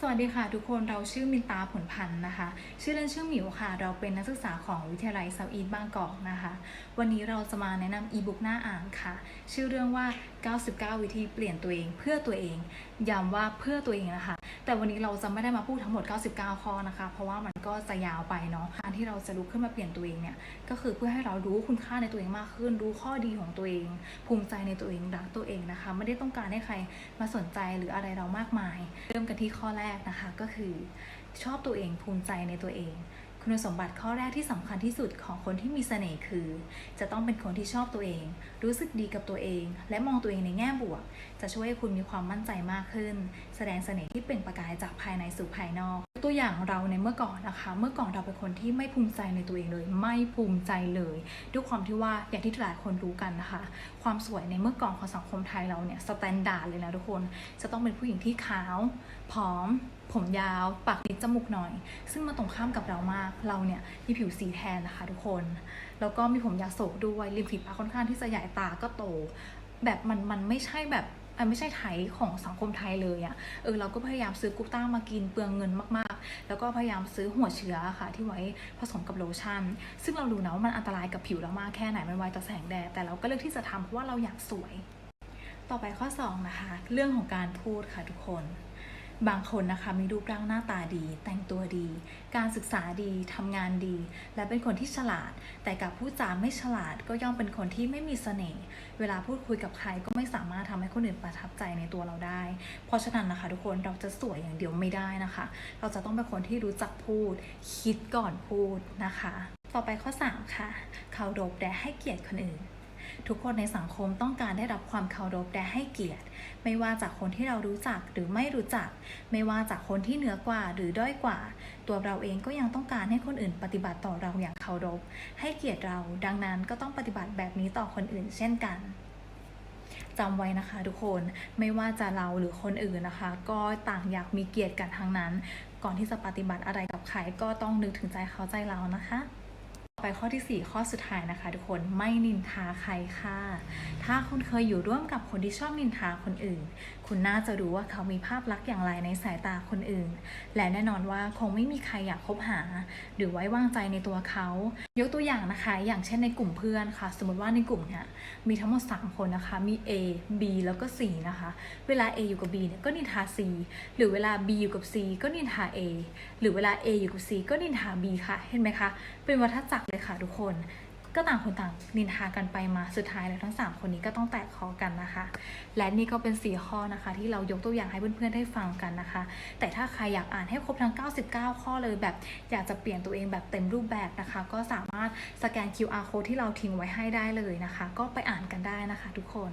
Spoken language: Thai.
สวัสดีค่ะทุกคนเราชื่อมินตาผลพันธ์นะคะ ชื่อเล่นชื่อหมิวค่ะ เราเป็นนักศึกษาของวิทยาลัยเซาท์อีสบางกอกนะคะ วันนี้เราจะมาแนะนำอีบุ๊กหน้าอ่านค่ะ ชื่อเรื่องว่า 99 วิธีเปลี่ยนตัวเองเพื่อตัวเองย้ำว่าเพื่อตัวเองนะคะ แต่วันนี้เราจะไม่ได้มาพูดทั้งหมด 99 ข้อนะคะ เพราะว่ามันก็จะยาวไปเนาะการที่เราจะลุกขึ้นมาเปลี่ยนตัวเองเนี่ย ก็คือเพื่อให้เรารู้คุณค่าในตัวเองมากขึ้น รู้ข้อดีของตัวเอง ภูมิใจในตัวเอง รักตัวเองนะคะ ไม่ได้ต้องการให้ใครมาสนใจหรืออะไรเรามากมาย เริ่มกันที่ข้อแรกนะคะ ก็คือ ชอบตัวเอง ภูมิใจในตัวเอง คุณสมบัติข้อแรกที่สำคัญที่สุดของคนที่มีเสน่ห์คือ จะต้องเป็นคนที่ชอบตัวเอง รู้สึกดีกับตัวเอง และมองตัวเองในแง่บวก จะช่วยให้คุณมีความมั่นใจมากขึ้น แสดงเสน่ห์ที่เป็นประกายจากภายในสู่ภายนอก ตัวอย่างเราในเมื่อก่อนนะคะ เมื่อก่อนเราเป็นคนที่ไม่ภูมิใจในตัวเองเลย ไม่ภูมิใจเลย ด้วยความที่ว่าอย่างที่หลายคนรู้กันนะคะ ความสวยในเมื่อก่อนของสังคมไทยเราเนี่ยสแตนดาร์ดเลยนะทุกคน จะต้องเป็นผู้หญิงที่ขาว ผอม ผมยาว ปากนิดจมูกหน่อย ซึ่งมาตรงข้ามกับเรามาก เราเนี่ยมีผิวสีแทนนะคะทุกคน แล้วก็มีผมยาวโศกด้วย ริมฝีปากค่อนข้างที่จะใหญ่ตาก็โต แบบมันมันไม่ใช่แบบไม่ใช่ไทยของสังคมไทยเลยอะ่ะ เออเราก็พยายามซื้อกุต้ามากินเปลืองเงินมากๆ แล้วก็พยายามซื้อหัวเชื้อค่ะที่ไว้ผสมกับโลชั่น ซึ่งเรารู้นะว่ามันอันตรายกับผิวเรามากแค่ไหน มันไวต่อแสงแดด แต่เราก็เลือกที่จะทำเพราะว่าเราอยากสวย ต่อไปข้อ 2 นะคะ เรื่องของการพูดค่ะทุกคน บางคนนะคะมีรูปร่างหน้าตาดี แต่งตัวดี การศึกษาดีทำงานดี และเป็นคนที่ฉลาด แต่กับพูดจาไม่ฉลาดก็ย่อมเป็นคนที่ไม่มีเสน่ห์เวลาพูดคุยกับใครก็ไม่สามารถทำให้คนอื่นประทับใจในตัวเราได้ เพราะฉะนั้นนะคะ ทุกคนเราจะสวยอย่างเดียวไม่ได้นะคะ เราจะต้องเป็นคนที่รู้จักพูด คิดก่อนพูดนะคะ ต่อไปข้อ 3 ค่ะเคารพและให้เกียรติคนอื่น ทุกคนในสังคมต้องการได้รับความเคารพและให้เกียรติ ไม่ว่าจากคนที่เรารู้จักหรือไม่รู้จัก ไม่ว่าจากคนที่เหนือกว่าหรือด้อยกว่า ตัวเราเองก็ยังต้องการให้คนอื่นปฏิบัติต่อเราอย่างเคารพ ให้เกียรติเรา ดังนั้นก็ต้องปฏิบัติแบบนี้ต่อคนอื่น เช่นกันจำไว้นะคะทุกคนไม่ว่าจะเราหรือคนอื่นนะคะ ก็ต่างอยากมีเกียรติกันทั้งนั้น ก่อนที่จะปฏิบัติอะไรกับใครก็ต้องนึกถึงใจเขาใจเรานะคะ ไปข้อที่ 4 ข้อสุดท้ายนะคะ ทุกคนไม่นินทาใครค่ะ ถ้าคุณเคยอยู่ร่วมกับคนที่ชอบนินทาคนอื่น คุณน่าจะรู้ว่าเขามีภาพลักษณ์อย่างไรในสายตาคนอื่น และแน่นอนว่าคงไม่มีใครอยากคบหา หรือไว้วางใจในตัวเขา ยกตัวอย่างนะคะ อย่างเช่นในกลุ่มเพื่อนค่ะ สมมติว่าในกลุ่มเนี่ยมีทั้งหมด 3 คนนะคะ มี A B แล้วก็ C นะคะ เวลา A อยู่กับ B เนี่ยก็นินทา C หรือเวลา B อยู่กับ C ก็นินทา A หรือเวลา A อยู่กับ C ก็นินทา B ค่ะ เห็นไหมคะ เป็นวัฏจักรเลยค่ะทุกคน ก็ต่างคนต่างนินทากันไปมาสุดท้ายแล้วทั้ง 3 คนนี้ก็ต้องแตกคอกันนะคะ และนี่ก็เป็น 4 ข้อนะคะ ที่เรายกตัวอย่างให้เพื่อนๆได้ฟังกันนะคะ แต่ถ้าใครอยากอ่านให้ครบทั้ง 99 ข้อเลยแบบอยากจะเปลี่ยนตัวเองแบบเต็มรูปแบบนะคะ ก็สามารถสแกน QR code ที่เราทิ้งไว้ให้ได้เลยนะคะ ก็ไปอ่านกันได้นะคะ ทุกคน